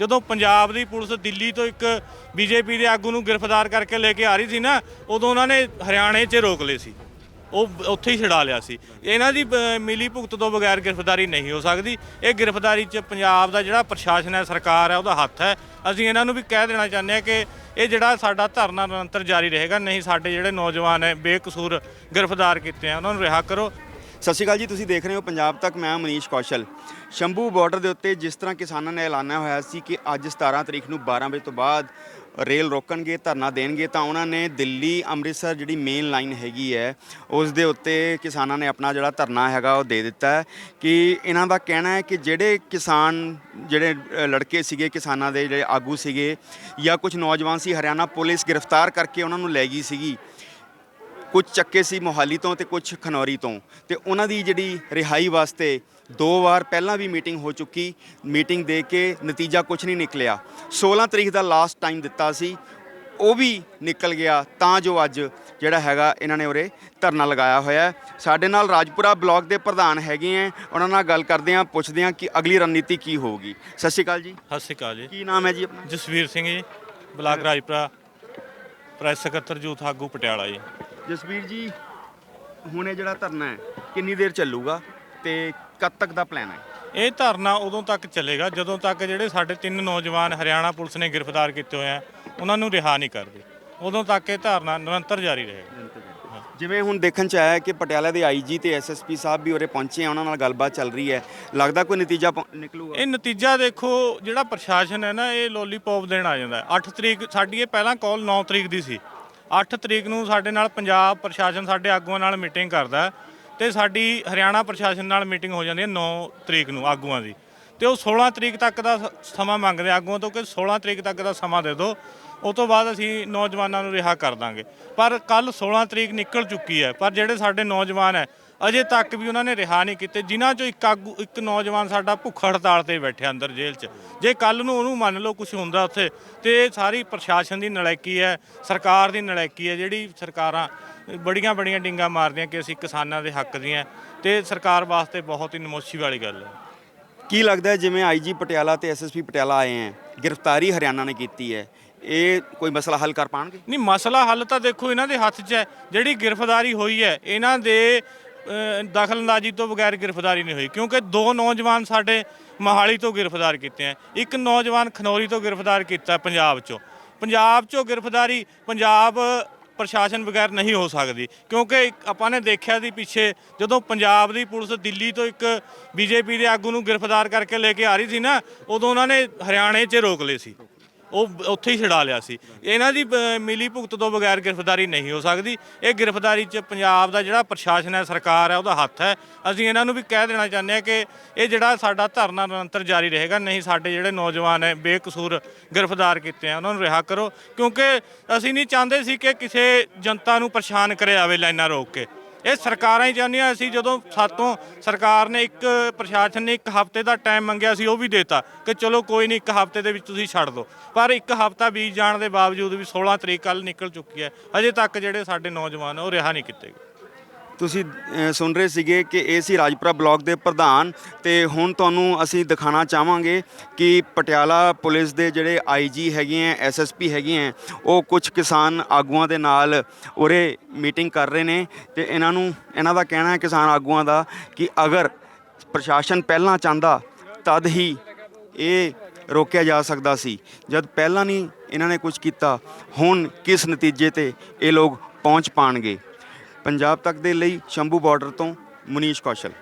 ਜਦੋਂ ਪੰਜਾਬ ਦੀ ਪੁਲਿਸ ਦਿੱਲੀ ਤੋਂ ਇੱਕ ਬੀਜੇਪੀ ਦੇ ਆਗੂ ਨੂੰ ਗ੍ਰਿਫਤਾਰ ਕਰਕੇ ਲੈ ਕੇ ਆ ਰਹੀ ਸੀ ਨਾ, ਉਦੋਂ ਉਹਨਾਂ ਨੇ ਹਰਿਆਣੇ 'ਚ ਰੋਕ ਲਏ ਸੀ। ਉਹ ਉੱਥੇ ਹੀ ਛਡਾ ਲਿਆ ਸੀ। ਇਹਨਾਂ ਦੀ ਬ- ਮਿਲੀ ਭੁਗਤ ਤੋਂ ਬਗੈਰ ਗ੍ਰਿਫਤਾਰੀ ਨਹੀਂ ਹੋ ਸਕਦੀ। ਇਹ ਗ੍ਰਿਫਤਾਰੀ 'ਚ ਪੰਜਾਬ ਦਾ ਜਿਹੜਾ ਪ੍ਰਸ਼ਾਸਨ ਹੈ, ਸਰਕਾਰ ਹੈ, ਉਹਦਾ ਹੱਥ ਹੈ। ਅਸੀਂ ਇਹਨਾਂ ਨੂੰ ਵੀ ਕਹਿ ਦੇਣਾ ਚਾਹੁੰਦੇ ਹਾਂ ਕਿ ਇਹ ਜਿਹੜਾ ਸਾਡਾ ਧਰਨਾ ਨਿਰੰਤਰ ਜਾਰੀ ਰਹੇਗਾ, ਨਹੀਂ ਸਾਡੇ ਜਿਹੜੇ ਨੌਜਵਾਨ ਹੈ, ਬੇਕਸੂਰ ਗ੍ਰਿਫਤਾਰ ਕੀਤੇ ਆ, ਉਹਨਾਂ ਨੂੰ ਰਿਹਾ ਕਰੋ। ਸਤਿ ਸ਼੍ਰੀ ਅਕਾਲ ਜੀ, ਤੁਸੀਂ ਦੇਖ ਰਹੇ ਹੋ ਪੰਜਾਬ ਤੱਕ, ਮੈਂ ਮਨੀਸ਼ ਕੌਸ਼ਲ। ਸ਼ੰਭੂ ਬਾਰਡਰ ਦੇ ਉੱਤੇ ਜਿਸ ਤਰ੍ਹਾਂ ਕਿਸਾਨਾਂ ਨੇ ਐਲਾਨਿਆ ਹੋਇਆ ਸੀ ਕਿ ਅੱਜ 17 ਤਰੀਕ ਨੂੰ 12 ਵਜੇ ਤੋਂ ਬਾਅਦ ਰੇਲ ਰੋਕਣਗੇ, ਧਰਨਾ ਦੇਣਗੇ, ਤਾਂ ਉਹਨਾਂ ਨੇ ਦਿੱਲੀ, ਅੰਮ੍ਰਿਤਸਰ ਜਿਹੜੀ ਮੇਨ ਲਾਈਨ ਹੈਗੀ ਹੈ, ਉਸ ਦੇ ਉੱਤੇ ਕਿਸਾਨਾਂ ਨੇ ਆਪਣਾ ਜਿਹੜਾ ਧਰਨਾ ਹੈਗਾ ਉਹ ਦੇ ਦਿੱਤਾ ਹੈ ਕਿ ਇਹਨਾਂ ਦਾ ਕਹਿਣਾ ਹੈ ਕਿ ਜਿਹੜੇ ਕਿਸਾਨ, ਜਿਹੜੇ ਲੜਕੇ ਸੀਗੇ, ਕਿਸਾਨਾਂ ਦੇ ਜਿਹੜੇ ਆਗੂ ਸੀਗੇ ਜਾਂ ਕੁਝ ਨੌਜਵਾਨ ਸੀ, ਹਰਿਆਣਾ ਪੁਲਿਸ ਗ੍ਰਿਫਤਾਰ ਕਰਕੇ ਉਹਨਾਂ ਨੂੰ ਲੈ ਗਈ ਸੀਗੀ। ਕੁਝ ਚੱਕੇ ਸੀ ਮੋਹਾਲੀ ਤੋਂ ਤੇ ਕੁਝ ਖਨੌਰੀ ਤੋਂ। ਤੇ ਉਹਨਾਂ ਦੀ ਜਿਹੜੀ ਰਿਹਾਈ ਵਾਸਤੇ ਦੋ ਵਾਰ ਪਹਿਲਾਂ ਵੀ ਮੀਟਿੰਗ ਹੋ ਚੁੱਕੀ। ਮੀਟਿੰਗ ਦੇ ਕੇ ਨਤੀਜਾ ਕੁਝ ਨਹੀਂ ਨਿਕਲਿਆ। 16 ਤਰੀਕ ਦਾ ਲਾਸਟ ਟਾਈਮ ਦਿੱਤਾ ਸੀ। ਉਹ ਵੀ ਨਿਕਲ ਗਿਆ ਤਾਂ ਜੋ ਅੱਜ ਜਿਹੜਾ ਹੈਗਾ ਇਹਨਾਂ ਨੇ ਉਰੇ ਧਰਨਾ ਲਗਾਇਆ ਹੋਇਆ। ਸਾਡੇ ਨਾਲ ਰਾਜਪੁਰਾ ਬਲਾਕ ਦੇ ਪ੍ਰਧਾਨ ਹੈਗੇ ਆ ਉਹਨਾਂ ਨਾਲ ਗੱਲ ਕਰਦੇ ਆ ਪੁੱਛਦੇ ਆ ਕਿ ਅਗਲੀ ਰਣਨੀਤੀ ਕੀ ਹੋਊਗੀ। ਸਤਿ ਸ਼੍ਰੀ ਅਕਾਲ ਜੀ। ਸਤਿ ਸ਼੍ਰੀ ਅਕਾਲ ਜੀ। ਕੀ ਨਾਮ ਹੈ ਜੀ ਆਪਣਾ? ਜਸਵੀਰ ਸਿੰਘ ਜੀ ਬਲਾਕ ਰਾਜਪੁਰਾ। ਪ੍ਰੈਸ ਸਕੱਤਰ ਯੂਥ ਆਗੂ ਪਟਿਆਲਾ ਜੀ। ਜਸਵੀਰ ਜੀ ਹੁਣ ਇਹ ਜਿਹੜਾ ਧਰਨਾ ਹੈ ਕਿੰਨੀ ਦੇਰ ਚੱਲੂਗਾ ਤੇ ਕਦ ਤੱਕ ਦਾ ਪਲਾਨ ਹੈ? ਇਹ ਧਰਨਾ ਉਦੋਂ ਤੱਕ ਚੱਲੇਗਾ ਜਦੋਂ ਤੱਕ ਜਿਹੜੇ ਸਾਡੇ ਤਿੰਨ ਨੌਜਵਾਨ ਹਰਿਆਣਾ ਪੁਲਿਸ ਨੇ ਗ੍ਰਿਫਤਾਰ ਕੀਤੇ ਹੋਏ ਆ ਉਹਨਾਂ ਨੂੰ ਰਿਹਾ ਨਹੀਂ ਕਰਦੇ। ਉਦੋਂ ਤੱਕ ਇਹ ਧਰਨਾ ਨਿਰੰਤਰ ਜਾਰੀ ਰਹੇਗਾ। ਜਿਵੇਂ ਹੁਣ ਦੇਖਣ ਚ ਆਇਆ ਕਿ ਪਟਿਆਲਾ ਦੇ ਆਈਜੀ ਤੇ ਐਸਐਸਪੀ ਸਾਹਿਬ ਵੀ ਉਰੇ ਪਹੁੰਚੇ ਆ ਉਹਨਾਂ ਨਾਲ ਗੱਲਬਾਤ ਚੱਲ ਰਹੀ ਹੈ। ਲੱਗਦਾ ਕੋਈ ਨਤੀਜਾ ਨਿਕਲੂਗਾ? ਇਹ ਨਤੀਜਾ ਦੇਖੋ ਜਿਹੜਾ ਪ੍ਰਸ਼ਾਸਨ ਹੈ ਨਾ ਇਹ ਲੋਲੀਪੌਪ ਦੇਣ ਆ ਜਾਂਦਾ ਹੈ। 8 ਤਰੀਕ ਸਾਡੀ ਇਹ ਪਹਿਲਾਂ ਕਾਲ 9 ਤਰੀਕ ਦੀ ਸੀ। 8 ਤਰੀਕ ਨੂੰ ਸਾਡੇ ਨਾਲ ਪੰਜਾਬ ਪ੍ਰਸ਼ਾਸਨ ਸਾਡੇ ਆਗੂਆਂ ਨਾਲ ਮੀਟਿੰਗ ਕਰਦਾ ਹੈ ਤੇ ਸਾਡੀ ਹਰਿਆਣਾ ਪ੍ਰਸ਼ਾਸਨ ਨਾਲ ਮੀਟਿੰਗ ਹੋ ਜਾਂਦੀ ਹੈ 9 ਤਰੀਕ ਨੂੰ ਆਗੂਆਂ ਦੀ। ਤੇ ਉਹ 16 ਤਰੀਕ ਤੱਕ ਦਾ ਸ- ਸਮਾਂ ਮੰਗਦੇ ਆਗੂਆਂ ਤੋਂ ਕਿ 16 ਤਰੀਕ ਤੱਕ ਦਾ ਸਮਾਂ ਦੇ ਦਿਓ। ਉਸ ਤੋਂ ਬਾਅਦ ਅਸੀਂ ਨੌਜਵਾਨਾਂ ਨੂੰ ਰਿਹਾ ਕਰ ਦਾਂਗੇ। ਪਰ ਕੱਲ 16 ਤਰੀਕ ਨਿਕਲ ਚੁੱਕੀ ਹੈ। ਪਰ ਜਿਹੜੇ ਸਾਡੇ ਨੌਜਵਾਨ ਹੈ ਅਜੇ ਤੱਕ ਵੀ ਉਹਨਾਂ ਨੇ ਰਿਹਾ ਨਹੀਂ ਕੀਤੇ। ਜਿਨ੍ਹਾਂ ਚੋਂ ਇੱਕ ਆਗੂ ਇੱਕ ਨੌਜਵਾਨ ਸਾਡਾ ਭੁੱਖ ਹੜਤਾਲ ਤੇ ਬੈਠਿਆ ਅੰਦਰ ਜੇਲ੍ਹ 'ਚ। ਜੇ ਕੱਲ ਨੂੰ ਉਹਨੂੰ ਮੰਨ ਲਓ ਕੁਝ ਹੁੰਦਾ ਉੱਥੇ ਤੇ ਇਹ ਸਾਰੀ ਪ੍ਰਸ਼ਾਸਨ ਦੀ ਨਲਾਇਕੀ ਹੈ ਸਰਕਾਰ ਦੀ ਨਲਾਇਕੀ ਹੈ ਜਿਹੜੀ ਸਰਕਾਰਾਂ ਬੜੀਆਂ ਬੜੀਆਂ ਡਿੰਗਾ ਮਾਰਦੀਆਂ ਕਿ ਅਸੀਂ ਕਿਸਾਨਾਂ ਦੇ ਹੱਕ ਦੀਆਂ। ਤੇ ਸਰਕਾਰ ਵਾਸਤੇ ਬਹੁਤ ਹੀ ਨਮੋਸ਼ੀ ਵਾਲੀ ਗੱਲ ਹੈ। ਕੀ ਲੱਗਦਾ ਹੈ ਜਿਵੇਂ ਆਈਜੀ ਪਟਿਆਲਾ ਤੇ ਐਸਐਸਪੀ ਪਟਿਆਲਾ ਆਏ ਹੈ ਗ੍ਰਿਫਤਾਰੀ ਹਰਿਆਣਾ ਨੇ ਕੀਤੀ ਹੈ ਇਹ ਕੋਈ ਮਸਲਾ ਹੱਲ ਕਰ ਪਾਣਗੇ? ਨਹੀਂ ਮਸਲਾ ਹੱਲ ਤਾਂ ਦੇਖੋ ਇਹਨਾਂ ਦੇ ਹੱਥ 'ਚ ਹੈ ਜਿਹੜੀ ਗ੍ਰਿਫਤਾਰੀ ਹੋਈ ਹੈ ਇਹਨਾਂ ਦੇ ਦਖਲਅੰਦਾਜ਼ੀ ਤੋਂ ਬਗੈਰ ਗ੍ਰਿਫਤਾਰੀ ਨਹੀਂ ਹੋਈ, ਕਿਉਂਕਿ ਦੋ ਨੌਜਵਾਨ ਸਾਡੇ ਮੋਹਾਲੀ ਤੋਂ ਗ੍ਰਿਫਤਾਰ ਕੀਤੇ ਆ ਇੱਕ ਨੌਜਵਾਨ ਖਨੌਰੀ ਤੋਂ ਗ੍ਰਿਫਤਾਰ ਕੀਤਾ ਪੰਜਾਬ 'ਚੋਂ। ਪੰਜਾਬ 'ਚੋਂ ਗ੍ਰਿਫਤਾਰੀ ਪੰਜਾਬ ਪ੍ਰਸ਼ਾਸਨ ਬਗੈਰ ਨਹੀਂ ਹੋ ਸਕਦੀ, ਕਿਉਂਕਿ ਇੱਕ ਆਪਾਂ ਨੇ ਦੇਖਿਆ ਸੀ ਪਿੱਛੇ ਜਦੋਂ ਪੰਜਾਬ ਦੀ ਪੁਲਿਸ ਦਿੱਲੀ ਤੋਂ ਇੱਕ ਬੀਜੇਪੀ ਦੇ ਆਗੂ ਨੂੰ ਗ੍ਰਿਫਤਾਰ ਕਰਕੇ ਲੈ ਕੇ ਆ ਰਹੀ ਸੀ ਨਾ, ਉਦੋਂ ਉਹਨਾਂ ਨੇ ਹਰਿਆਣੇ 'ਚ ਰੋਕ ਲਏ ਸੀ। ਉਹ ਉੱਥੇ ਹੀ ਛਡਾ ਲਿਆ ਸੀ। ਇਹਨਾਂ ਦੀ ਬ- ਮਿਲੀ ਭੁਗਤ ਤੋਂ ਬਗੈਰ ਗ੍ਰਿਫਤਾਰੀ ਨਹੀਂ ਹੋ ਸਕਦੀ। ਇਹ ਗ੍ਰਿਫਤਾਰੀ 'ਚ ਪੰਜਾਬ ਦਾ ਜਿਹੜਾ ਪ੍ਰਸ਼ਾਸਨ ਹੈ, ਸਰਕਾਰ ਹੈ, ਉਹਦਾ ਹੱਥ ਹੈ। ਅਸੀਂ ਇਹਨਾਂ ਨੂੰ ਵੀ ਕਹਿ ਦੇਣਾ ਚਾਹੁੰਦੇ ਹਾਂ ਕਿ ਇਹ ਜਿਹੜਾ ਸਾਡਾ ਧਰਨਾ ਨਿਰੰਤਰ ਜਾਰੀ ਰਹੇਗਾ, ਨਹੀਂ ਸਾਡੇ ਜਿਹੜੇ ਨੌਜਵਾਨ ਹੈ, ਬੇਕਸੂਰ ਗ੍ਰਿਫਤਾਰ ਕੀਤੇ ਆ, ਉਹਨਾਂ ਨੂੰ ਰਿਹਾ ਕਰੋ। ਕਿਉਂਕਿ ਅਸੀਂ ਨਹੀਂ ਚਾਹੁੰਦੇ ਸੀ ਕਿ ਕਿਸੇ ਜਨਤਾ ਨੂੰ ਪਰੇਸ਼ਾਨ ਕਰਿਆ ਜਾਵੇ ਲਾਈਨਾਂ ਰੋਕ ਕੇ। ਇਹ ਸਰਕਾਰਾਂ ਹੀ ਚਾਹੁੰਦੀਆਂ, ਅਸੀਂ ਜਦੋਂ ਸਾਤੋਂ ਸਰਕਾਰ ਨੇ ਇੱਕ ਪ੍ਰਸ਼ਾਸਨ ਨੇ ਇੱਕ ਹਫ਼ਤੇ ਦਾ ਟਾਈਮ ਮੰਗਿਆ ਸੀ, ਉਹ ਵੀ ਦੇਤਾ ਕਿ ਚਲੋ ਕੋਈ ਨਹੀਂ, ਇੱਕ ਹਫ਼ਤੇ ਦੇ ਵਿੱਚ ਤੁਸੀਂ ਛੱਡ ਦਿਓ। ਪਰ ਇੱਕ ਹਫ਼ਤਾ ਬੀਤ ਜਾਣ ਦੇ ਬਾਵਜੂਦ ਵੀ 16 ਤਰੀਕ ਕੱਲ ਨਿਕਲ ਚੁੱਕੀ ਹੈ ਅਜੇ ਤੱਕ ਜਿਹੜੇ ਸਾਡੇ ਨੌਜਵਾਨ ਉਹ ਰਿਹਾ ਨਹੀਂ ਕੀਤੇ ਗਏ ਤੁਸੀਂ ਅ, ਸੁਣ ਰਹੇ ਸੀਗੇ ਕਿ ਇਹ ਸੀ ਰਾਜਪੁਰਾ ਬਲਾਕ ਦੇ ਪ੍ਰਧਾਨ ਤੇ ਹੁਣ ਤੁਹਾਨੂੰ ਅਸੀਂ ਦਿਖਾਣਾ ਚਾਹਾਂਗੇ ਕਿ ਪਟਿਆਲਾ ਪੁਲਿਸ ਦੇ ਜਿਹੜੇ ਆਈਜੀ ਹੈਗੇ ਆ ਐਸਐਸਪੀ ਹੈਗੇ ਹੈ ਉਹ ਕੁਝ ਕਿਸਾਨ ਆਗੂਆਂ ਦੇ ਨਾਲ ਉਰੇ ਮੀਟਿੰਗ ਕਰ ਰਹੇ ਨੇ ਤੇ ਇਹਨਾਂ ਨੂੰ ਇਹਨਾਂ ਦਾ ਕਹਿਣਾ ਹੈ ਕਿਸਾਨ ਆਗੂਆਂ ਦਾ ਕਿ ਅਗਰ ਪ੍ਰਸ਼ਾਸਨ ਪਹਿਲਾਂ ਚਾਹੁੰਦਾ ਤਦ ਹੀ ਇਹ ਰੋਕਿਆ ਜਾ ਸਕਦਾ ਸੀ। ਜਦ ਪਹਿਲਾਂ ਨਹੀਂ ਇਹਨਾਂ ਨੇ ਕੁਝ ਕੀਤਾ ਹੁਣ ਕਿਸ ਨਤੀਜੇ ਤੇ ਇਹ ਲੋਕ ਪਹੁੰਚ ਪਾਣਗੇ? ਪੰਜਾਬ ਤੱਕ ਦੇ ਲਈ ਸ਼ੰਭੂ ਬਾਰਡਰ ਤੋਂ ਮੁਨੀਸ਼ ਕੌਸ਼ਲ।